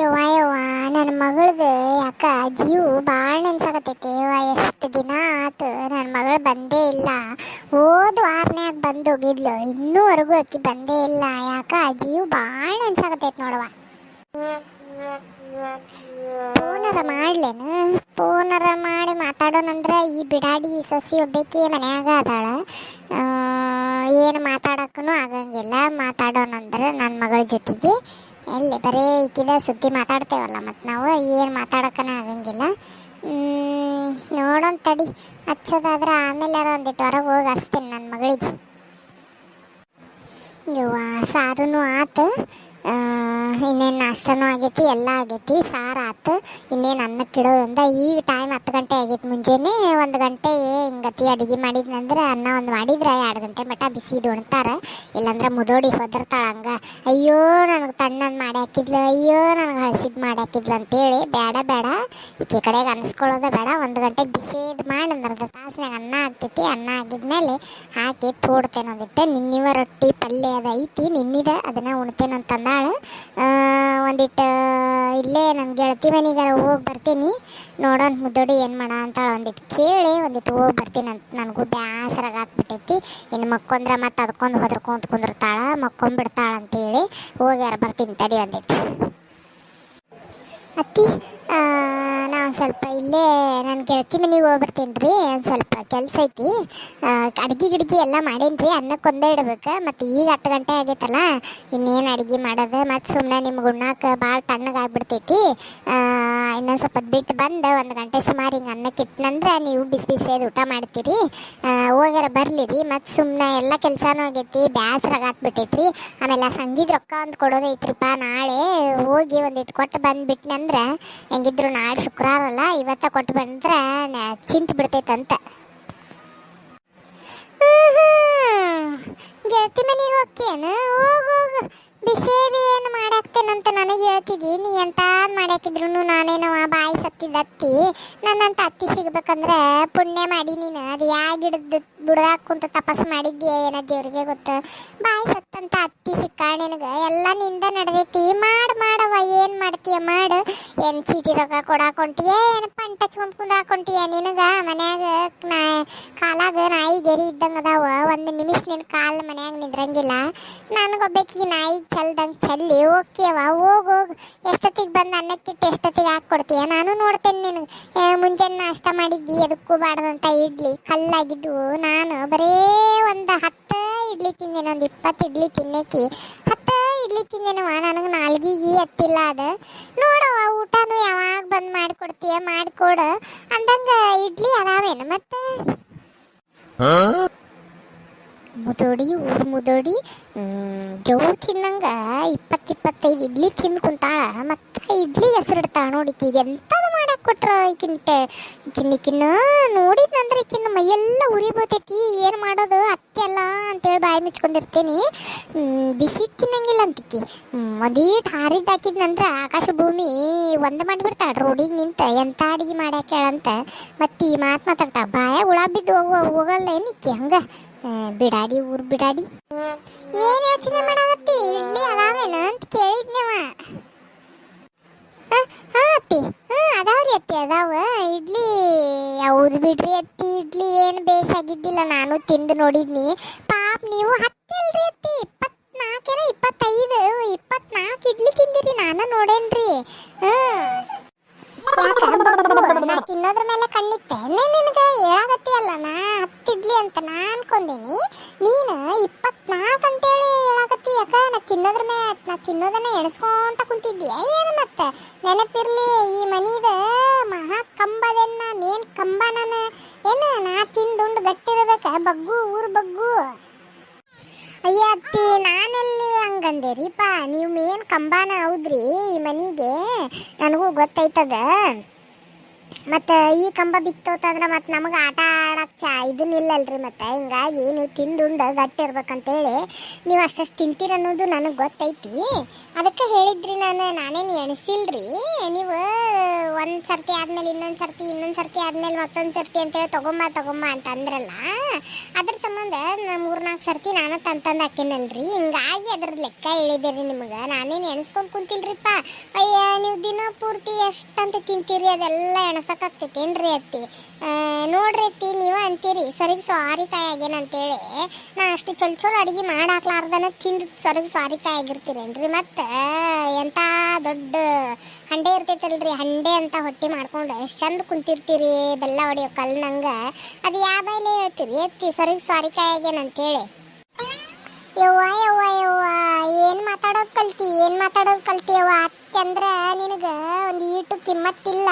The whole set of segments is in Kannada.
ಯವ್ವ ಯವ್ವ ನನ್ನ ಮಗಳದು ಯಾಕ ಜೀವ ಭಾಳ ನೆನ್ಸಾಕತೈತಿ ಯವ್ವ, ಎಷ್ಟು ದಿನ ಆತು ನನ್ನ ಮಗಳು ಬಂದೇ ಇಲ್ಲ. ಹೋದ ವಾರನ್ಯಾಗ ಬಂದು ಹೋಗಿದ್ಲು ಇನ್ನೂವರೆಗೂ ಅಕ್ಕಿ ಬಂದೇ ಇಲ್ಲ. ಯಾಕ, ಜೀವ ಭಾಳ ನೆನ್ಸಾಕತೈತಿ ನೋಡವ್ವ. ಫೋನರ ಮಾಡ್ಲೇನು? ಫೋನರ ಮಾಡಿ ಮಾತಾಡೋಣಂದ್ರ ಈ ಬಿಡಾಡಿ ಸಸಿ ಒಬ್ಬಾಕಿ ಮನ್ಯಾಗ ಅದಾಳ. ಏನು ಮಾತಾಡಕ್ಕೂ ಆಗಂಗಿಲ್ಲ. ಮಾತಾಡೋಣಂದ್ರೆ ನನ್ನ ಮಗಳ ಜೊತೆಗೆ ಎಲ್ಲಿ, ಬರೀ ಈಕಿದ ಸುದ್ದಿ ಮಾತಾಡ್ತೇವಲ್ಲ ಮತ್ತು ನಾವು ಏನು ಮಾತಾಡೋಕ್ಕನ ಆಗಂಗಿಲ್ಲ. ನೋಡೋಣ ತಡಿ. ಹಚ್ಚೋದಾದ್ರೆ ಆಮೇಲೆ ಒಂದಿಟ್ಟು ಹೊರಗೆ ಹೋಗಿ ಹಚ್ತೀನಿ ನನ್ನ ಮಗಳಿಗೆ. ಯವ್ವ, ಸಾರುನು ಆತು. ಇನ್ನೇನು ನಾಷ್ಟನೂ ಆಗೈತಿ, ಎಲ್ಲ ಆಗೈತಿ, ಸಾರು ಆತು. ಇನ್ನೇನು ಅನ್ನಕ್ಕೆ ಇಡೋದಂದ ಈಗ ಟೈಮ್ ಹತ್ತು ಗಂಟೆ ಆಗೈತಿ ಮುಂಜಾನೆ, ಒಂದು ಗಂಟೆ ಹಿಂಗತಿ ಅಡುಗೆ ಮಾಡಿದ್ನಂದ್ರೆ ಅನ್ನ ಒಂದು ಮಾಡಿದ್ರೆ, ಎರಡು ಗಂಟೆ ಮಟ ಬಿಸಿ ಉಣ್ತಾರೆ. ಇಲ್ಲಾಂದ್ರೆ ಮುದೋಡಿ ಹೊದರ್ತಾಳ ಹಂಗೆ. ಅಯ್ಯೋ, ನನಗೆ ತಣ್ಣಂದು ಮಾಡಿ ಹಾಕಿದ್ಲು, ಅಯ್ಯೋ, ನನಗೆ ಹಸಿದು ಮಾಡಿ ಹಾಕಿದ್ಲು ಅಂತೇಳಿ ಬೇಡ ಬೇಡ ಈಕೆ ಕಡೆಗೆ ಅನಿಸ್ಕೊಳ್ಳೋದೇ ಬೇಡ. ಒಂದು ಗಂಟೆಗೆ ಬಿಸಿದು ಮಾಡಿ ಅಂದ್ರೆ ಅರ್ಧ ತಾಸಿನಾಗ ಅನ್ನ ಆಗ್ತೈತಿ. ಅನ್ನ ಆಗಿದ್ಮೇಲೆ ಹಾಕಿ ತೋಡ್ತೇನೆ ಒಂದಿಟ್ಟು. ನಿನ್ನಿವ ರೊಟ್ಟಿ ಪಲ್ಯ ಅದು ಐತಿ, ನಿನ್ನಿದ ಅದನ್ನ ಉಣ್ತೇನೆ ಅಂತಂದಾಳು ಒಂದಿಟ್ಟು, ಇಲ್ಲೇ ನನ್ನ ಗೆಳತಿ ಮನೆಗಾರ ಹೋಗಿ ಬರ್ತೀನಿ. ನೋಡೋಣ ಮುದ್ದೋಡಿ ಏನು ಮಾಡ ಅಂತಾಳೆ. ಒಂದಿಟ್ಟು ಕೇಳಿ ಒಂದಿಟ್ಟು ಹೋಗಿ ಬರ್ತೀನಿ ಅಂತ ನನಗೂ ಬ್ಯಾಸರಾಗ ಆಗ್ಬಿಟ್ಟೈತಿ. ಇನ್ನು ಮಕ್ಕೊಂದ್ರೆ ಮತ್ತೆ ಅದಕ್ಕೊಂದು ಹೊದ್ರಕೊಂತ ಕುಂದಿರ್ತಾಳ, ಮಕ್ಕೊಂಬಿಡ್ತಾಳಂತೇಳಿ ಹೋಗ್ಯಾರ ಬರ್ತೀನಿ ತಡಿ ಒಂದಿಟ್ಟು ಅತ್ತಿ ನಾನು ಸ್ವಲ್ಪ ಇಲ್ಲೇ ನನ್ನ ಗೆಳತಿ ಮನೆಗೆ ಹೋಗ್ಬರ್ತೀನಿ ರೀ ಒಂದು ಸ್ವಲ್ಪ ಕೆಲಸ ಐತಿ. ಅಡುಗೆ ಗಿಡ್ಗಿ ಎಲ್ಲ ಮಾಡೇನಿ ರೀ ಅನ್ನಕ್ಕೆ ಒಂದೇ ಇಡ್ಬೇಕು, ಮತ್ತು ಈಗ ಹತ್ತು ಗಂಟೆ ಆಗೈತಲ್ಲ, ಇನ್ನೇನು ಅಡುಗೆ ಮಾಡೋದು, ಮತ್ತು ಸುಮ್ಮನೆ ನಿಮ್ಗೆ ಉಣ್ಣಾಕ ಭಾಳ ತಣ್ಣಗಾಗ್ಬಿಡ್ತೈತಿ. ಇನ್ನೊಂದು ಸ್ವಲ್ಪ ಬಿಟ್ಟು ಬಂದು ಒಂದು ಗಂಟೆ ಸುಮಾರು ಹಿಂಗೆ ಅನ್ನಕ್ಕೆ ನೀವು ಬಿಸಿ ಬಿಸಿದು ಊಟ ಮಾಡ್ತೀರಿ. ಹೋಗ್ಯಾರ ಬರಲಿ ರೀ ಮತ್ತು ಸುಮ್ಮನೆ ಎಲ್ಲ ಕೆಲಸನೂ ಆಗೈತಿ, ಬ್ಯಾಸ್ರಾಗ ಆಗ್ಬಿಟ್ಟೈತ್ರಿ. ಆಮೇಲೆ ಆ ಸಂಗೀತ ರೊಕ್ಕ ಒಂದು ಕೊಡೋದೈತ್ರಿಪ್ಪ ನಾಳೆ ಹೋಗಿ ಒಂದಿಟ್ಟು ಕೊಟ್ಟು ಬಂದ್ಬಿಟ್ನಂದ್ರೆ ಹೆಂಗಿದ್ರು ನಾಳೆ ಶುಕ್ರವಾರ ಅಲ್ಲ, ಇವತ್ತ ಕೊಟ್ಟು ಬಂದ್ರೆ ಚಿಂತೆ ಬಿಡ್ತೈತಂತ. ಗೆಳತಿ ಮನೆಗೆ ಹೋಗ್ತೇನು? ಹೋಗು ಹೋಗು ಬಿಸಿದು ಏನು ಮಾಡಾಕ್ತೇನಂತ ನನಗೆ ಹೇಳ್ತಿದ್ದೀನಿ ಎಂತ ಮಾಡಾಕಿದ್ರು ನಾನೇನವ ಬಾಯಿ ಸತ್ತಿದ್ದತ್ತಿ ನನ್ನಂತ ಅತ್ತಿ ಸಿಗ್ಬೇಕಂದ್ರೆ ಪುಣ್ಯ ಮಾಡಿ ನೀನು. ಅದು ಯಾ ಗಿಡದ ಬುಡದಾಗ ಕುಂತ ತಪಸ್ ಮಾಡಿದ್ಯಾ ಏನೋ ದೇವ್ರಿಗೆ ಗೊತ್ತ. ಬಾಯಿ ಸತ್ತಂತ ಅತ್ತಿ ಸಿಕ್ಕಾಳ ನಿನಗೆ. ಎಲ್ಲ ನಿಂದ ನಡೆದೈತಿ. ಮಾಡ್ ಮಾಡವ ಏನು ಮಾಡ್ತೀಯ ಮಾಡು. ಏನು ಚೀಟಿ ರೊಕ್ಕ ಕೊಡಾಕೊಂಟಿಯ ಏನು ಪಂಟ ಹಚ್ಕೊಂಡ್ ಕುಂದಾಕೊಂಟಿಯ ನಿನಗ ಮನ್ಯಾಗ? ನಾ ಕಾಲಾಗ ನಾಯಿ ಗೆರಿ ಇದ್ದಂಗ ಅದಾವ. ಒಂದು ನಿಮಿಷ ನಿನ್ ಕಾಲು ಮನ್ಯಾಗ ನಿಂದ್ರಂಗಿಲ್ಲ. ನನಗೊಬ್ಬಾಕಿ ನಾಯಿ ಚಲ್ದಂಗೆ ಚಲ್ಲಿ ಓಕೆವ ಹೋಗು, ಹೋಗಿ. ಎಷ್ಟೊತ್ತಿಗೆ ಬಂದು ಅನ್ನಕ್ಕಿಟ್ಟು ಎಷ್ಟೊತ್ತಿಗೆ ಹಾಕೊಡ್ತೀಯ ನಾನು ನೋಡ್ತೇನೆ ನಿನಗೆ. ಮುಂಜಾನೆ ನಾಷ್ಟ ಮಾಡಿದ್ದಿ ಅದಕ್ಕೂ ಬಾಡದಂತ ಇಡ್ಲಿ. ಕಲ್ಲಾಗಿದ್ದು ನಾನು ಬರೇ ಒಂದು ಹತ್ತು ಇಡ್ಲಿ ತಿಂದೇನೆ ಒಂದು ಇಪ್ಪತ್ತು ಇಡ್ಲಿ ತಿನ್ನಕ್ಕೆ. ಹತ್ತು ಇಡ್ಲಿ ತಿಂದೇನವ ನನಗೆ ನಾಲ್ಗಿಗೆ ಹತ್ತಿಲ್ಲ ಅದು. ನೋಡವ ಊಟನು ಯಾವಾಗ ಬಂದು ಮಾಡಿಕೊಡ್ತೀಯ ಮಾಡಿಕೊಡು. ಅಂದಂಗೆ ಇಡ್ಲಿ ಅದಾವೇನು ಮತ್ತೆ? ಮುದೋಡಿ ಊರು ಮುದೋಡಿ ಜವ್ ತಿನ್ನಂಗ ಇಪ್ಪತ್ತು ಇಪ್ಪತ್ತೈದು ಇಡ್ಲಿ ತಿಂದು ಕುಂತಾಳ. ಮತ್ತೆ ಇಡ್ಲಿ ಹೆಸರಿಡ್ತಾಳ ನೋಡಿ ಈಗ ಎಂಥದ್ದು ಮಾಡಕ್ಕೆ ಕೊಟ್ರ ಈಕಿಂತ ಈಕಿನ ಈಕಿನ ನೋಡಿದ್ನಂದ್ರೆ ಈಕಿನ ಮೈಯೆಲ್ಲ ಉರಿ ಬೀಳ್ತೈತಿ ಏನು ಮಾಡೋದು? ಅತ್ತೆ ಅಲ್ಲ ಅಂತೇಳಿ ಬಾಯಿ ಮುಚ್ಕೊಂಡಿರ್ತೇನೆ. ಬಿಸಿ ತಿನ್ನಂಗಿಲ್ಲ ಅಂತಿಕ್ಕಿ. ಒಂದೀಟ್ ಹಾರಿದ್ದು ಹಾಕಿದ್ನಂದ್ರೆ ಆಕಾಶ ಭೂಮಿ ಒಂದು ಮಾಡ್ಬಿಡ್ತಾಳ. ರೋಡಿಗೆ ನಿಂತ ಎಂಥ ಅಡಿಗೆ ಮಾಡ್ಯಾಕ ಹೇಳಂತ ಮತ್ತೆ ಈ ಮಾತು ಮಾತಾಡ್ತಾಳ. ಬಾಯ ಹುಳ ಬಿದ್ದು ಹೋಗುವ ಹೋಗಲ್ಲ ಏನಿಕ್ಕಿ ಹಂಗ. ಬಿಡಾಡಿ ಊರ್ ಬಿಡಾಡಿ. ಏನ್ ಯೋಚನೆ ಮಾಡಾಕತ್ತಿ? ಇಡ್ಲಿ ಅದಾವೇನ ಅಂತ ಕೇಳಿದ್ನವ ಹಾ ಅತ್ತಿ. ಹಾ, ಅದಾವ್ರಿ ಅತ್ತಿ, ಅದಾವ. ಇಡ್ಲಿ, ಹೌದು ಬಿಡ್ರಿ ಅತ್ತಿ, ಇಡ್ಲಿ ಏನು ಬೇಸಾಗಿದ್ದಿಲ್ಲ ನಾನು ತಿಂದು ನೋಡಿದ್ನಿ. ಪಾಪ, ನೀವು ಹತ್ತಿಲ್ರಿ ಅತ್ತಿ ಇಪ್ಪತ್ನಾಲ್ಕೇನ ಇಪ್ಪತ್ತೈದು, ಇಪ್ಪತ್ನಾಲ್ಕು ಇಡ್ಲಿ ತಿಂದಿರಿ, ನಾನು ನೋಡೇನ್ರಿ? ನಾ ತಿನ್ನೋದ್ರ ಮೇಲೆ ಕಣ್ಣಿತ್ತೆ. ನಿನಗೆ ಹೇಳಾಕತ್ತೀಯಲ್ಲ ನಾ ಹತ್ತಿಡ್ಲಿ ಅಂತ ನಾ ಅನ್ಕೊಂಡೇನಿ. ನೀನು ಇಪ್ಪತ್ನಾಲ್ಕು ಅಂತೇಳಿ ಹೇಳಾಗತ್ತಿ, ಯಾಕ? ನಾ ತಿನ್ನೋದ್ರ ಮೇಲೆ ನಾ ತಿನ್ನೋದನ್ನ ಎಣಿಸ್ಕೊಂತ ಕುಂತಿದ್ದೀಯ ಮತ್ತೆ ನೆನಪಿರ್ಲಿ, ಈ ಮನಿದ ಮಹಾ ಕಂಬದನ್ನ ಮೇನ್ ಕಂಬ ನಾನು ಏನು, ನಾ ತಿಂದುಂಡು ಗಟ್ಟಿರ್ಬೇಕ? ಬಗ್ಗು, ಊರು ಬಗ್ಗು. ಅಯ್ಯ ಅತ್ತಿ, ನಾನೆಲ್ಲಿ ರೀಪಾ ನೀವು ಮೇನ್ ಕಂಬಾನ ಹೌದ್ರಿ ಈ ಮನಿಗೆ? ನನಗೂ ಗೊತ್ತೈತದ. ಮತ್ತು ಈ ಕಂಬ ಬಿತ್ತೋತಂದ್ರೆ ಮತ್ತು ನಮಗೆ ಆಟ ಆಡಕ್ಕೆ ಚಾ ಇದನ್ನಿಲ್ಲಲ್ರಿ ಮತ್ತು. ಹಿಂಗಾಗಿ ನೀವು ತಿಂದುಂಡು ಗಟ್ಟಿ ಇರ್ಬೇಕಂತೇಳಿ ನೀವು ಅಷ್ಟಷ್ಟು ತಿಂತೀರ ಅನ್ನೋದು ನನಗೆ ಗೊತ್ತೈತಿ. ಅದಕ್ಕೆ ಹೇಳಿದ್ರಿ ನಾನು, ನಾನೇನು ಎಣಿಸಿಲ್ರಿ. ನೀವು ಒಂದು ಸರ್ತಿ ಆದಮೇಲೆ ಇನ್ನೊಂದು ಸರ್ತಿ ಇನ್ನೊಂದು ಸರ್ತಿ ಆದ್ಮೇಲೆ ಮತ್ತೊಂದು ಸರ್ತಿ ಅಂತೇಳಿ ತೊಗೊಂಬ ತೊಗೊಂಬ ಅಂತ ಅಂದ್ರಲ್ಲ, ಅದ್ರ ಸಂಬಂಧ ಮೂರು ನಾಲ್ಕು ಸರ್ತಿ ನಾನು ತಂತಂದು ಹಾಕಿನಲ್ರಿ. ಹಿಂಗಾಗಿ ಅದ್ರ ಲೆಕ್ಕ ಹೇಳಿದೆ ನಿಮಗೆ. ನಾನೇನು ಎಣಿಸ್ಕೊಂಡು ಕುಂತಿಲ್ರಿಪ್ಪ ಅಯ್ಯ, ನೀವು ದಿನ ಪೂರ್ತಿ ಎಷ್ಟಂತ ತಿಂತೀರಿ ಅದೆಲ್ಲ ಎಣಸಕ್ಕಾಗ್ತೈತೇನ್ರಿ ಅತ್ತಿ? ನೋಡ್ರಿ ಅತ್ತಿ, ನೀವು ಅಂತೀರಿ, ಸರಿಗೆ ಸ್ವಾರಿಕಾಯಿ ಆಗ್ಯಾನಂತೇಳಿ ನಾ ಅಷ್ಟು ಚೊಲ್ ಚೊಲ್ ಅಡಿಗೆ ಮಾಡಾಕ್ಲಾರ್ದನ ತಿಂದು ಸರಿಗೆ ಸ್ವಾರಿಕಾಯಿ ಆಗಿರ್ತೀರೇನ್ರಿ ಮತ್ತೆ? ಎಂಥ ದೊಡ್ಡ ಹಂಡೆ ಇರ್ತೈತಲ್ರಿ, ಹಂಡೆ ಅಂತ ಹೊಟ್ಟಿ ಮಾಡ್ಕೊಂಡು ಎಷ್ಟು ಚಂದ ಕುಂತಿರ್ತೀರಿ ಬೆಲ್ಲ ಹೊಡಿಯೋ ಕಲ್ನಂಗ ಅದು ಯಾವ ಬೈಲೆ ಹೇಳ್ತೀರಿ ಎತ್ತಿ ಸರಿಗೆ ಸ್ವಾರಿಕಾಯಿ ಆಗ್ಯಾನಂತೇಳಿ ಯವ್ವ ಯವ್ವ ಯವ್ವ, ಏನು ಮಾತಾಡೋದು ಕಲ್ತಿ, ಏನ್ ಮಾತಾಡೋದು ಕಲ್ತಿ ಯವ್ವ? ಅಂದ್ರ ನಿನಗ ಒಂದು ಈಟು ಕಿಮ್ಮತ್ತಿಲ್ಲ.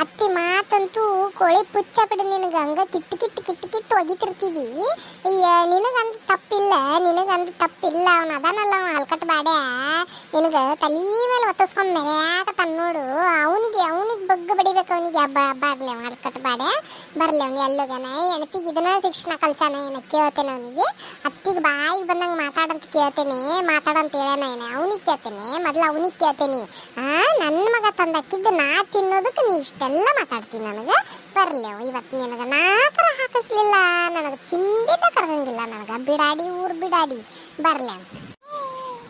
ಅತ್ತಿ ಮಾತಂತೂ ಕೋಳಿ ಪುಚ್ಚ ಬಿಡು ನಿನಗ. ಹಂಗ ಕಿತ್ತು ಕಿತ್ತು ಕಿತ್ತು ಕಿತ್ತು ಒಗಿತಿರ್ತೀವಿ. ನಿನಗಂದು ತಪ್ಪಿಲ್ಲ ನಿನಗಂದು ತಪ್ಪಿಲ್ಲ. ಅವನ ಅದಾನಲ್ಲ, ಅವನು ಹಲ್ಕಟ್ ಬಾಡ್ಯ. ನಿನಗ ತಲಿ ಮೇಲೆ ಒತ್ತಿಸ್ಕೊಂಡು ಮೆರ್ಯಾಕ ನೋಡು. ಅವನಿಗೆ ಅವನಿಗೆ ಬಗ್ಗ ಬಡಿಬೇಕು ಅವನಿಗೆ. ಬರ್ಲಿ ಅವನು ಹಲ್ಕಟ್ ಬಾಡ್ಯ. ಬರಲಿ ಅವನು ಎಲ್ಲೋಗನ ಎಣತಿಗೆ ಇದನ್ನ ಶಿಕ್ಷಣ ಕಲ್ಸಾನ ಏನ ಕೇಳ್ತೇನೆ ಅವನಿಗೆ? ಅತ್ತಿಗೆ ಬಾಯಿಗೆ ಬಂದಂಗೆ ಮಾತಾಡಂತ ಕೇಳ್ತೇನೆ, ಮಾತಾಡಂತ ಹೇಳೋಣ ಅವನಿಗೆ ಕೇಳ್ತೇನೆ. ಮೊದಲು ಅವನಿಗೆ ಕೇಳ್ತೇನೆ. ಆ ನನ್ನ ಮಗ ತಂದಕ್ಕಿದ್ದು ನಾ ತಿನ್ನೋದಕ್ಕೆ ನೀ ಇಷ್ಟೆಲ್ಲ ಮಾತಾಡ್ತೀನಿ ನನಗೆ? ಬರ್ಲಿ ಇವತ್ತು ನಿನಗೆ ನಾಕರ ಹಾಕಿಸ್ಲಿಲ್ಲ. ನನಗೆ ತಿಂದಿದ್ದ ಕರ್ಗಂಗಿಲ್ಲ. ನನಗೆ ಬಿಡಾಡಿ, ಊರು ಬಿಡಾಡಿ. ಬರ್ಲಿ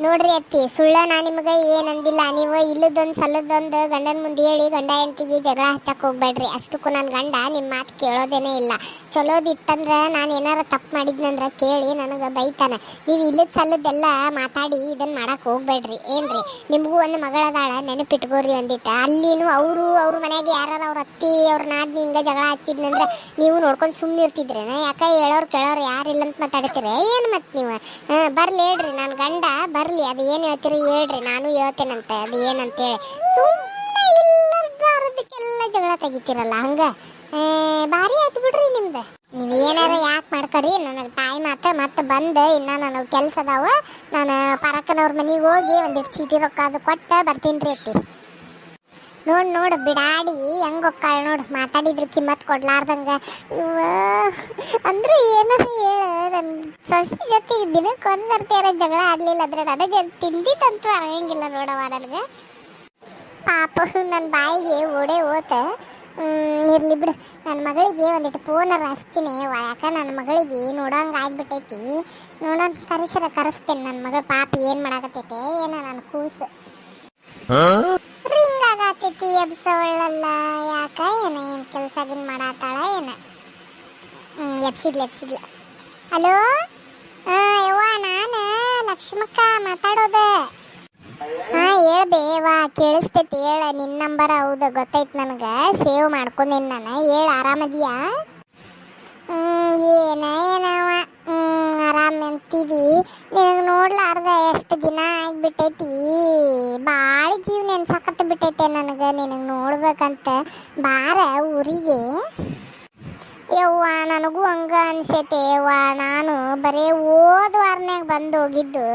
ನೋಡ್ರಿ ಅತ್ತಿ, ಸುಳ್ಳ ನಾ ನಿಮಗೆ ಏನ್ ಅಂದಿಲ್ಲ. ನೀವು ಇಲ್ಲದೊಂದು ಸಲದೊಂದು ಗಂಡನ ಮುಂದೆ ಹೇಳಿ ಗಂಡ ಹೆಂಡತಿಗೆ ಜಗಳ ಹಚ್ಚಕ್ಕೆ ಹೋಗ್ಬೇಡ್ರಿ. ಅಷ್ಟಕ್ಕೂ ನನ್ನ ಗಂಡ ನಿಮ್ಮ ಮಾತು ಕೇಳೋದೇನೆ ಇಲ್ಲ. ಚಲೋದಿತ್ತಂದ್ರೆ ನಾನು ಏನಾರ ತಪ್ಪು ಮಾಡಿದ್ನಂದ್ರೆ ಕೇಳಿ ನನಗೆ ಬೈತಾನೆ. ನೀವು ಇಲ್ಲದ ಸಲ್ಲದೆಲ್ಲ ಮಾತಾಡಿ ಇದನ್ನ ಮಾಡಕ್ಕೆ ಹೋಗ್ಬೇಡ್ರಿ. ಏನ್ರಿ, ನಿಮಗೂ ಒಂದು ಮಗಳದಾಳ, ನೆನಪಿಟ್ಕೋರಿ ಅಂದಿತ್ತ ಅಲ್ಲಿನೂ ಅವರು ಅವ್ರ ಮನೆಗೆ ಯಾರು ಅವ್ರ ಅತ್ತಿ ಅವ್ರ ನಾದ್ನಿ ಹಿಂಗ ಜಗಳ ಹಚ್ಚಿದ್ನಂದ್ರೆ ನೀವು ನೋಡ್ಕೊಂಡು ಸುಮ್ಮನೆ ನಾ ಯಾಕೆ ಹೇಳೋರು ಕೇಳೋರು ಯಾರಿಲ್ಲ ಅಂತ ಮಾತಾಡ್ತೀರ? ಏನು ಮತ್ತೆ ನೀವು? ಹೇಳ್ರಿ ನನ್ನ ಗಂಡ ಬರ್ಲಿ ಅದು ಏನು ಹೇಳ್ತೀರಿ ಹೇಳ್ರಿ, ನಾನು ಹೇಳ್ತೇನಂತೆ, ಅದು ಏನಂತೇಳಿ. ಸುಮ್ಮನೆ ಇಲ್ಲದಾರದಕ್ಕೆಲ್ಲ ಜಗಳ ತೆಗಿತೀರಲ್ಲ, ಹಂಗ? ಭಾರಿ ಆಯ್ತು ಬಿಡ್ರಿ ನಿಮ್ದು. ನೀವು ಏನಾರ ಯಾಕೆ ಮಾಡ್ಕರಿ, ನನಗೆ ಟೈಮ್ ಆತ ಮತ್ತೆ ಬಂದು, ಇನ್ನು ನನಗೆ ಕೆಲಸ ಅದಾವ. ನಾನು ಪರಕ್ಕನವ್ರ ಮನೆಗೆ ಹೋಗಿ ಒಂದಿಟ್ಟು ಚೀಟಿ ರೊಕ್ಕ ಅದು ಕೊಟ್ಟು ಬರ್ತೀನಿ ರೀ ಅತ್ತಿ. ನೋಡ್ ನೋಡು ಬಿಡಾಡಿ, ಹೆಂಗ್ ಒಕ್ಕಾಳ ನೋಡು, ಮಾತಾಡಿದ್ರು ಕಿಮ್ಮತ್ ಕೊಡ್ಲಾರ್ದಂಗ. ಇವ್ವ, ಅಂದ್ರು ಏನಾರ ಹೇಳು ನನ್ನ ಜೊತೆ ದಿನಕ್ಕೆ ಒಂದ್ ಸರ್ತಿಯಾರ ಜಗಳ ಆಡ್ಲಿಲ್ಲ ಅಂದ್ರೆ ನನಗೆ ತಿಂಡಿ ತಿಂದಿತ್ತಂತೂ ಅರಂಗಿಲ್ಲ ನೋಡವ ನನಗೆ. ಪಾಪ ನನ್ನ ಬಾಯಿಗೆ ಓಡೆ ಓತ ಇರಲಿ ಬಿಡು ನನ್ನ ಮಗಳಿಗೆ ಒಂದಿಟ್ಟು ಫೋನ್ ಹಚ್ತೀನಿ ಯಾಕ ನನ್ನ ಮಗಳಿಗೆ ನೋಡೋಂಗೆ ಆಗ್ಬಿಟ್ಟೈತಿ. ನೋಡೋಣ ಕರೆಸರ ಕರೆಸ್ತೇನೆ ನನ್ನ ಮಗಳು ಪಾಪ ಏನು ಮಾಡಾಕತ್ತೈತೆ, ಏನೋ ನನ್ನ ಕೂಸು. ರಿಂಗ್ ಹಿಂಗಾಗತ್ತೈತಿ ಎಬ್ಸವಳಲ್ಲ. ಯಾಕ ಏನ, ಏನು ಕೆಲಸ ಗಿನ್ ಮಾಡಾತಾಳ ಏನ? ಎಬ್ಸಿದ್ಲ ಎಬ್ಸಿದ್ಲ. ಹಲೋ? ಹಾ, ಯವ್ವ, ನಾನು ಲಕ್ಷ್ಮಕ್ಕ ಮಾತಾಡೋದ. ಹಾ ಬೇವಾ ಕೇಳಿಸ್ತೈತಿ, ಹೇಳ. ನಿನ್ನ ನಂಬರ್ ಹೌದು, ಗೊತ್ತೈತೆ ನನಗೆ. ಸೇವ್ ಮಾಡ್ಕೊಂಡೇನಿ ನಾನು. ಹೇಳ, ಆರಾಮದಿಯಾ? ಏನ, ಏನವ? ಆರಾಮ್ ಅಂತಿದಿ? ನಿನಗೆ ನೋಡ್ಲಾರ್ದ ಎಷ್ಟು ದಿನ ಆಗಿಬಿಟ್ಟೈತಿ? ಭಾಳ ಜೀವ ನೆನ್ಸಾಕತ್ತ ಬಿಟ್ಟೈತೆ ನನಗೆ, ನಿನಗೆ ನೋಡ್ಬೇಕಂತ. ಬಾರ ಊರಿಗೆ. ಯವ್ವ, ನನಗೂ ಹಂಗ ಅನ್ಸೈತೆ. ಯವ್ವ, ನಾನು ಬರೇ ಓದ್ ಬಂದು ಹೋಗಿದ್ದು.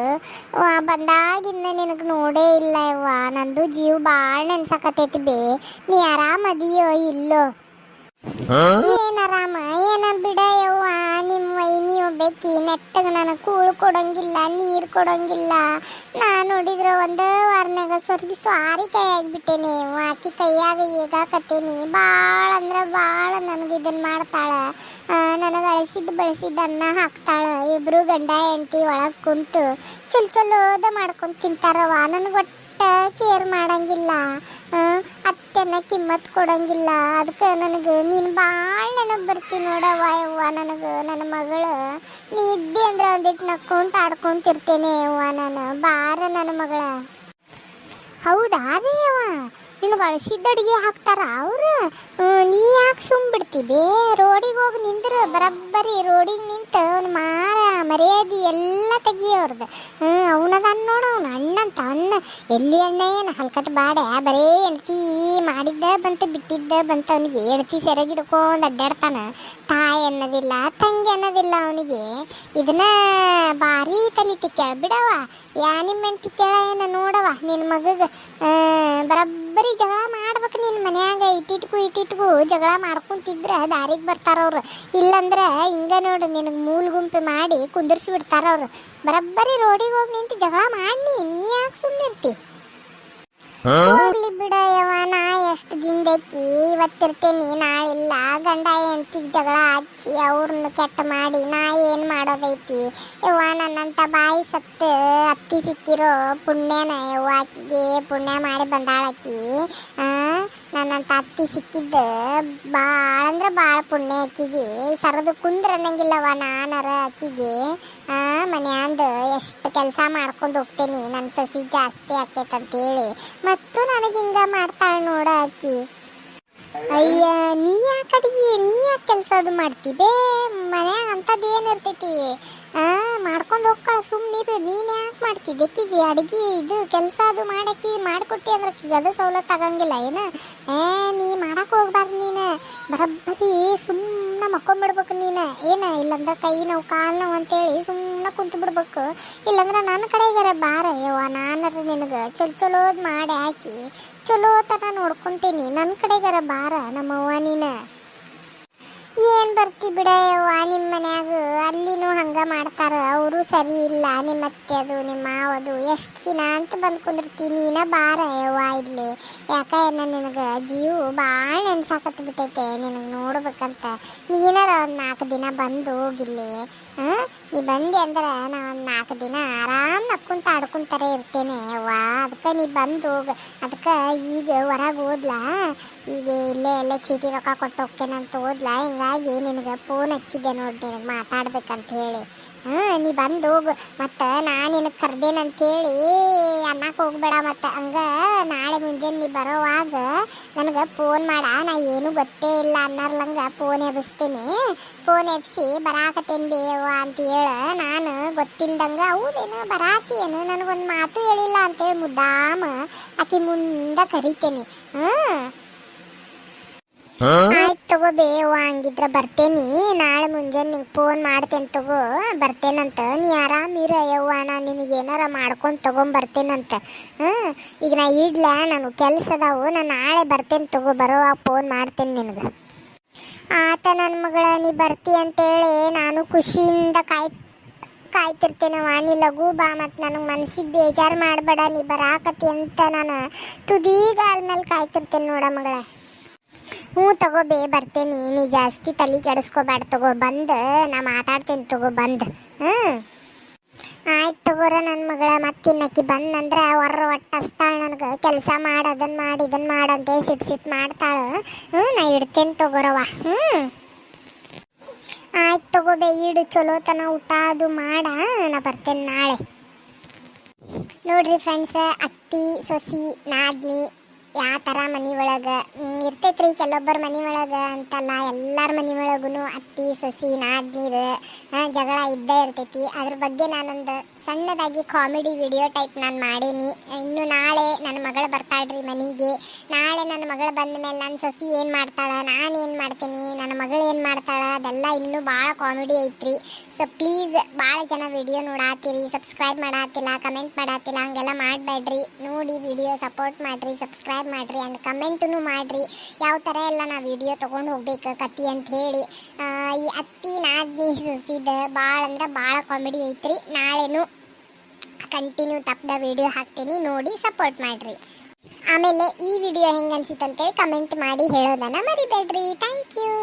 ಬಂದಾಗಿಂದ ನಿನಗೆ ನೋಡೇ ಇಲ್ಲ ಯವ್ವ. ನಂದು ಜೀವ ಭಾಳ ನೆನ್ಸಾಕತ್ತೈತಿ ಬೇ. ನೀ ಆರಾಮದಿಯೋ ಇಲ್ಲೋ? ಏನ್ ರಾಮ, ಏನ ಬಿಡ ಯವ್ವ ನಿಮ್ಮ ವೈನಿ ಒಬ್ಬಾಕಿ ನೆಟ್ಟಗ ನಾನು ಕೂಳು ಕೊಡಂಗಿಲ್ಲ, ನೀರು ಕೊಡಂಗಿಲ್ಲ. ನಾ ನೋಡಿದ್ರ ಒಂದ ವಾರನಾಗ ಸರ್ಗಿ ಸ್ವಾರಿ ಕೈ ಆಗ್ಬಿಟ್ಟೇನಿ ಆಕಿ ಕೈಯಾಗ ಏಗಾಕತ್ತೇನಿ. ಭಾಳ ಅಂದ್ರ ಭಾಳ ನನಗೆ ಇದನ್ನ ಮಾಡ್ತಾಳ. ನನಗೆ ಅಳಿಸಿದ್ದು ಬೆಳೆಸಿದ್ದು ಅನ್ನ ಹಾಕ್ತಾಳ. ಇಬ್ರು ಗಂಡ ಹೆಂಡತಿ ಒಳಗೆ ಕುಂತು, ಚಲ್ ಚಲೋದ ಮಾಡ್ಕೊಂಡು ತಿಂತಾರವ್ವ. ನನಗೆ ಕೇರ್ ಮಾಡಂಗಿಲ್ಲ. ಅತ್ತೆನ ಕಿಮ್ಮತ್ ಕೊಡಂಗಿಲ್ಲ. ಅದಕ್ಕೆ ನನಗೆ ನೀನು ಭಾಳ ನೆನಪು ಬರ್ತಿ ನೋಡವ್ವ ಯವ್ವ, ನನಗೆ, ನನ್ನ ಮಗಳು. ನೀ ಇದ್ದಿ ಅಂದ್ರೆ ಒಂದಿಟ್ಟು ನಕ್ಕೊಂತ ಆಡ್ಕೊಂತಿರ್ತೇನೆ ಯವ್ವ, ನಾನು. ಬಾರ ನನ್ನ ಮಗಳ. ಹೌದಾ ಬೇಯವ್ವ ನಿನಗೆ ಅಳಿಸಿದ ಅಡುಗೆ ಹಾಕ್ತಾರ ಅವರು? ನೀ ಯಾಕೆ ಸುಮ್ಬಿಡ್ತಿ ಬೇ ರೋಡಿಗೆ ಹೋಗಿ ನಿಂದ್ರು, ಬರಬ್ಬರಿ ರೋಡಿಗೆ ನಿಂತು ಅವ್ನ ಮಾರ ಮರ್ಯಾದೆ ಎಲ್ಲ ತೆಗಿಯೋರ್ದು ಹ್ಞೂ ಅವನದನ್ನ ನೋಡು ಅವ್ನು ಅಣ್ಣಂತ, ಅಣ್ಣ. ಎಲ್ಲಿ ಅಣ್ಣ ಏನು ಹಲ್ಕಟ್ ಬಾಡೆ? ಬರೇ ಹೆಂಡ್ತಿ ಮಾಡಿದ್ದ ಬಂತು, ಬಿಟ್ಟಿದ್ದ ಬಂತು, ಅವನಿಗೆ ಹೆಂಡ್ತಿ ಸೆರಗಿಡ್ಕೊಂಡು ಅಡ್ಡಾಡ್ತಾನ. ತಾಯಿ ಅನ್ನೋದಿಲ್ಲ, ತಂಗಿ ಅನ್ನೋದಿಲ್ಲ ಅವನಿಗೆ. ಇದನ್ನ ಭಾರಿ ತಲಿತಿ ಕೇಳ ಬಿಡವ ಯಾ ನಿಮ್ಮ ಹೆಂಡ್ತಿ ಕೇಳ ಏನ ನೋಡವ ನಿನ್ನ ಮಗಗೆ? ಬರಬ್ಬರಿ ಬರೀ ಜಗಳ ಮಾಡ್ಬೇಕು ನಿನ್ನ ಮನ್ಯಾಗ. ಇಟ್ಟಿಟ್ಕು ಇಟ್ಟಿಟ್ಕು ಜಗಳ ಮಾಡ್ಕೊಂತಿದ್ರ ದಾರಿಗೆ ಬರ್ತಾರ ಅವ್ರು. ಇಲ್ಲಂದ್ರ ಹಿಂಗ ನೋಡು ನಿನಗೆ ಮೂಲ ಗುಂಪು ಮಾಡಿ ಕುಂದಿರ್ಸಿ ಬಿಡ್ತಾರ ಅವ್ರು. ಬರಬ್ಬರಿ ರೋಡಿಗೆ ಹೋಗಿ ನಿಂತು ಜಗಳ ಮಾಡಿ ನೀ ಯಾಕೆ ಸುಮ್ಮನಿರ್ತಿ ಹೋಗ್ಲಿ ಬಿಡ ಯವ್ವ ನಾ ಎಷ್ಟು ದಿನದೈತಿ ಇವತ್ತಿರ್ತೀನಿ, ನಾಳಿಲ್ಲ. ಗಂಡ ಹೆಂಡ್ತಿಗೆ ಜಗಳ ಹಚ್ಚಿ ಅವ್ರನ್ನ ಕೆಟ್ಟ ಮಾಡಿ ನಾ ಏನು ಮಾಡೋದೈತಿ? ಯವ್ವ, ನನ್ನಂತ ಬಾಯಿ ಸತ್ತು ಅತ್ತಿ ಸಿಕ್ಕಿರೋ ಪುಣ್ಯನ ಯವ್ವ ಆಕಿಗೆ ಪುಣ್ಯ ಮಾಡಿ ಬಂದಾಳಕಿ? ನನ್ನಂತ ಅತ್ತಿ ಸಿಕ್ಕಿದ್ದ ಭಾಳ ಅಂದ್ರೆ ಭಾಳ ಪುಣ್ಯ ಅಕ್ಕಿಗೆ ಸರದು ಕುಂದ್ರ ಅನ್ನಂಗಿಲ್ಲವ ನಾನರ ಅಕ್ಕಿಗೆ ಮನ್ಯಾಂದ ಎಷ್ಟು ಕೆಲಸ ಮಾಡ್ಕೊಂಡು ಹೋಗ್ತೇನಿ. ನನ್ನ ಸಸಿ ಜಾಸ್ತಿ ಆಕೈತಂತೇಳಿ. ಮತ್ತು ನನಗೆ ಹಿಂಗೆ ಮಾಡ್ತಾಳೆ ನೋಡ ಆಕಿ. ಅಯ್ಯ, ನೀ ಯಾಕೆ ಅಡಿಗೆ? ನೀ ಯಾಕೆ ಕೆಲಸ ಅದು ಮಾಡ್ತಿ? ಬೇ, ಮನ್ಯಾಗ ಅಂಥದ್ದು ಏನು ಇರ್ತೈತಿ? ಆ, ಮಾಡ್ಕೊಂಡು ಹೋಗ್ಕಳ ಸುಮ್ಮನಿರು ನೀನು ಯಾಕೆ ಮಾಡ್ತಿ? ದೆಕ್ಕಿಗೆ ಅಡಿಗೆ, ಇದು ಕೆಲಸ ಅದು ಮಾಡಕ್ಕೆ ಮಾಡಿಕೊಟ್ಟಿ ಅಂದ್ರೆ ಅದು ಸವಲತ್ತು ಆಗಂಗಿಲ್ಲ, ಏನು? ಏ, ನೀ ಮಾಡಕ್ಕೆ ಹೋಗ್ಬಾರ್ದು ನೀನು. ಬರಬ್ಬರಿ ಸುಮ್ಮನೆ ಮಕ್ಕೊಂಬಿಡ್ಬೇಕು ನೀನು. ಏನು, ಇಲ್ಲಂದ್ರೆ ಕೈ ನೋವು, ಕಾಲು ನೋವು ಅಂತೇಳಿ ಸುಮ್ಮನೆ ಕುಂತು ಬಿಡ್ಬೇಕು. ಇಲ್ಲಂದ್ರೆ ನನ್ನ ಕಡೆಗಾರ ಬಾರ. ಯವ್ವ ನಾನರ ನಿನಗೆ ಚಲೋ ಚಲೋದ್ ಮಾಡಿ ಹಾಕಿ. ಚಲೋ ತನ ನೋಡ್ಕೊಂತೀನಿ ನನ್ನ ಕಡೆಗಾರ ಬಾರ. ನಮ್ಮವ್ವ ನೀನು. ಏನ್ ಬರ್ತಿ ಬಿಡ ಯವ್ವ ನಿಮ್ಮ ಮನ್ಯಾಗ? ಅಲ್ಲಿನೂ ಹಂಗ ಮಾಡ್ತಾರ. ಅವರು ಸರಿ ಇಲ್ಲ. ನಿಮ್ಮ ಅತ್ತೆ ಅದು, ನಿಮ್ಮ ಮಾವದು ಎಷ್ಟು ದಿನ ಅಂತ ಬಂದು ಕುಂದಿರ್ತಿ. ನೀನ ಬಾರ ಯವ್ವ ಇಲ್ಲಿ ಯಾಕ ಏನ ನಿನಗ? ಜೀವ ಭಾಳ ನೆನ್ಸಾಕತ್ ಬಿಟ್ಟೈತೆ. ನಿನಗೆ ನೋಡ್ಬೇಕಂತ. ನೀನಾರ ಒಂದು ನಾಲ್ಕು ದಿನ ಬಂದು ಹೋಗಿಲ್ಲಿ. ಹಾ? ನೀ ಬಂದಿ ಅಂದ್ರೆ ನಾ ಒಂದು ನಾಲ್ಕು ದಿನ ಆರಾಮ್ ನಕ್ಕೊಂತ ಆಡ್ಕೊಂತಾರೆ ಇರ್ತೇನೆ ಯವ್ವ. ಅದಕ್ಕೆ ನೀ ಬಂದು ಹೋಗ. ಅದಕ್ಕೆ ಈಗ ಹೊರಗೆ ಹೋದ್ಲಾ? ಈಗ ಇಲ್ಲೇ ಎಲ್ಲ ಚೀಟಿ ರೊಕ್ಕ ಕೊಟ್ಟು ಹೋಗ್ತೇನೆ ಅಂತ ಹೋದ್ಲಾ ಹಿಂಗಾಗಿ ನಿನಗೆ ಫೋನ್ ಹಚ್ಚಿದ್ದೆ ನೋಡಿ, ನಿನಗೆ ಮಾತಾಡ್ಬೇಕಂತ ಹೇಳಿ ಹ್ಞೂ ನೀ ಬಂದು ಹೋಗು. ಮತ್ತು ನಾನು ನಿನಗೆ ಕರ್ದೇನಂತೇಳಿ ಅನ್ನಕ್ಕೆ ಹೋಗ್ಬೇಡ ಮತ್ತು. ಹಂಗ ನಾಳೆ ಮುಂಜಾನೆ ನೀ ಬರೋವಾಗ ನನಗೆ ಫೋನ್ ಮಾಡ, ನಾ ಏನೂ ಗೊತ್ತೇ ಇಲ್ಲ ಅನ್ನರ್ಲಂಗ ಫೋನ್ ಎಬ್ಬಿಸ್ತೀನಿ ಫೋನ್ ಎಬ್ಸಿ ಬರಾಕತ್ತೇನು ಬೇವ ಅಂತ ಹೇಳ, ನಾನು ಗೊತ್ತಿಲ್ದಂಗೆ, ಹೌದೇನು ಬರಾತಿಯೇನು? ನನಗೊಂದು ಮಾತು ಹೇಳಿಲ್ಲ ಅಂತೇಳಿ ಮುದ್ದಾಮ ಆಕೆ ಮುಂದೆ ಕರಿತೇನೆ. ಹಾಂ ಆಯ್ತು ತಗೋ ಬೇವ ಹಂಗಿದ್ರ ಬರ್ತೇನಿ. ನಾಳೆ ಮುಂಜಾನೆ ನಿಂಗೆ ಫೋನ್ ಮಾಡ್ತೇನೆ ತಗೋ. ಬರ್ತೇನಂತ. ನೀ ಆರಾಮಿರ ಯವ್ವ, ನಾನು ನಿನಗೆ ಏನಾರ ಮಾಡ್ಕೊಂಡು ತಗೊಂಬರ್ತೇನಂತ ಹ್ಞೂ ಈಗ ನಾ ಇಡ್ಲ, ನಾನು ಕೆಲಸ ಅದಾವು. ನಾನು ನಾಳೆ ಬರ್ತೇನೆ ತಗೋ ಬರೋವಾಗ ಫೋನ್ ಮಾಡ್ತೇನೆ ನಿನಗೆ. ಆತ ನನ್ನ ಮಗಳ, ನೀ ಬರ್ತಿ ಅಂತೇಳಿ ನಾನು ಖುಷಿಯಿಂದ ಕಾಯ್ ಕಾಯ್ತಿರ್ತೇನವ ನೀ ಲಘು ಬಾ ಮತ್ತು ನನಗೆ ಮನ್ಸಿಗೆ ಬೇಜಾರು ಮಾಡಬೇಡ. ನೀ ಬರಾಕತಿ ಅಂತ ನಾನು ತುದೀಗ ಮೇಲೆ ಕಾಯ್ತಿರ್ತೇನೆ ನೋಡ ಮಗಳ. ಹ್ಞೂ, ತಗೋ ಬೇ, ಬರ್ತೇನೆ. ನೀ ಜಾಸ್ತಿ ತಲೆ ಕೆಡಿಸ್ಕೋಬೇಡ ತಗೋ. ಬಂದು, ನಾ ಮಾತಾಡ್ತೇನೆ ತಗೋ, ಬಂದು. ಹ್ಞೂ. ಆಯ್ತು ತಗೋರ ನನ್ನ ಮಗಳ ಮತ್ತಿನ್ನಕ್ಕಿ ಬಂದಂದ್ರೆ ಹೊರ ಒಟ್ಟು ನನಗೆ. ಕೆಲಸ ಮಾಡಿ ಅದನ್ನು ಮಾಡಿ ಇದನ್ನು ಮಾಡಂತೆ ಸಿಟ್ಟು ಸಿಟ್ಟು ಮಾಡ್ತಾಳೆ. ಹ್ಞೂ, ನಾ ಇಡ್ತೇನೆ ತಗೋರವ ಹ್ಞೂ. ಆಯ್ತು ತಗೋ ಬೇ, ಇಡು. ಚಲೋ ತನ ಊಟ ಅದು ಮಾಡ. ನಾ ಬರ್ತೇನೆ ನಾಳೆ. ನೋಡ್ರಿ ಫ್ರೆಂಡ್ಸ್ ಅತ್ತಿ, ಸೊಸಿ, ನಾದ್ನಿ ಯಾವ ಥರ ಮನೆ ಒಳಗೆ ಇರ್ತೈತ್ರಿ ಕೆಲವೊಬ್ಬರ ಮನೆ ಒಳಗೆ ಅಂತಲ್ಲ, ಎಲ್ಲರ ಮನೆ ಒಳಗೂ ಅತ್ತಿ, ಸೊಸಿ, ನಾದ್ನಿದು ಜಗಳ ಇದ್ದೇ ಇರ್ತೈತಿ. ಅದ್ರ ಬಗ್ಗೆ ನಾನೊಂದು ಸಣ್ಣದಾಗಿ ಕಾಮಿಡಿ ವಿಡಿಯೋ ಟೈಪ್ ನಾನು ಮಾಡೀನಿ. ಇನ್ನು ನಾಳೆ ನನ್ನ ಮಗಳು ಬರ್ತಾಳ್ರಿ ಮನೆಗೆ. ನಾಳೆ ನನ್ನ ಮಗಳು ಬಂದ ಮೇಲೆ ನನ್ನ ಸೊಸಿ ಏನು ಮಾಡ್ತಾಳೆ, ನಾನು ಏನು ಮಾಡ್ತೀನಿ ನನ್ನ ಮಗಳು ಏನು ಮಾಡ್ತಾಳೆ, ಅದೆಲ್ಲ ಇನ್ನೂ ಭಾಳ ಕಾಮಿಡಿ ಐತ್ರಿ. ಸೊ ಪ್ಲೀಸ್ ಭಾಳ ಜನ ವಿಡಿಯೋ ನೋಡಾತೀರಿ ಸಬ್ಸ್ಕ್ರೈಬ್ ಮಾಡಾತಿಲ್ಲ ಕಮೆಂಟ್ ಮಾಡಾತಿಲ್ಲ, ಹಂಗೆಲ್ಲ ಮಾಡಬೇಡ್ರಿ ನೋಡಿ ವಿಡಿಯೋ ಸಪೋರ್ಟ್ ಮಾಡಿರಿ ಸಬ್ಸ್ಕ್ರೈಬ್ ಮಾಡಿರಿ ಆ್ಯಂಡ್ ಕಮೆಂಟೂ ಮಾಡಿರಿ. ಯಾವ ಥರ ಎಲ್ಲ ನಾ ವಿಡಿಯೋ ತೊಗೊಂಡು ಹೋಗ್ಬೇಕು ಕತ್ತಿ ಅಂತ ಹೇಳಿ. ಈ ಅತ್ತಿ ನಾದ್ನಿ ಸುಸಿದ ಭಾಳ ಅಂದ್ರೆ ಭಾಳ ಕಾಮಿಡಿ ಐತ್ರಿ. ನಾಳೆನೂ ಕಂಟಿನ್ಯೂ ತಪ್ಪದ ವಿಡಿಯೋ ಹಾಕ್ತೀನಿ, ನೋಡಿ ಸಪೋರ್ಟ್ ಮಾಡಿರಿ. ಆಮೇಲೆ ಈ ವಿಡಿಯೋ ಹೆಂಗೆ ಅನ್ಸಿತ್ತಂತೇಳಿ ಕಮೆಂಟ್ ಮಾಡಿ ಹೇಳೋದನ್ನು ಮರಿಬೇಡ್ರಿ. Thank you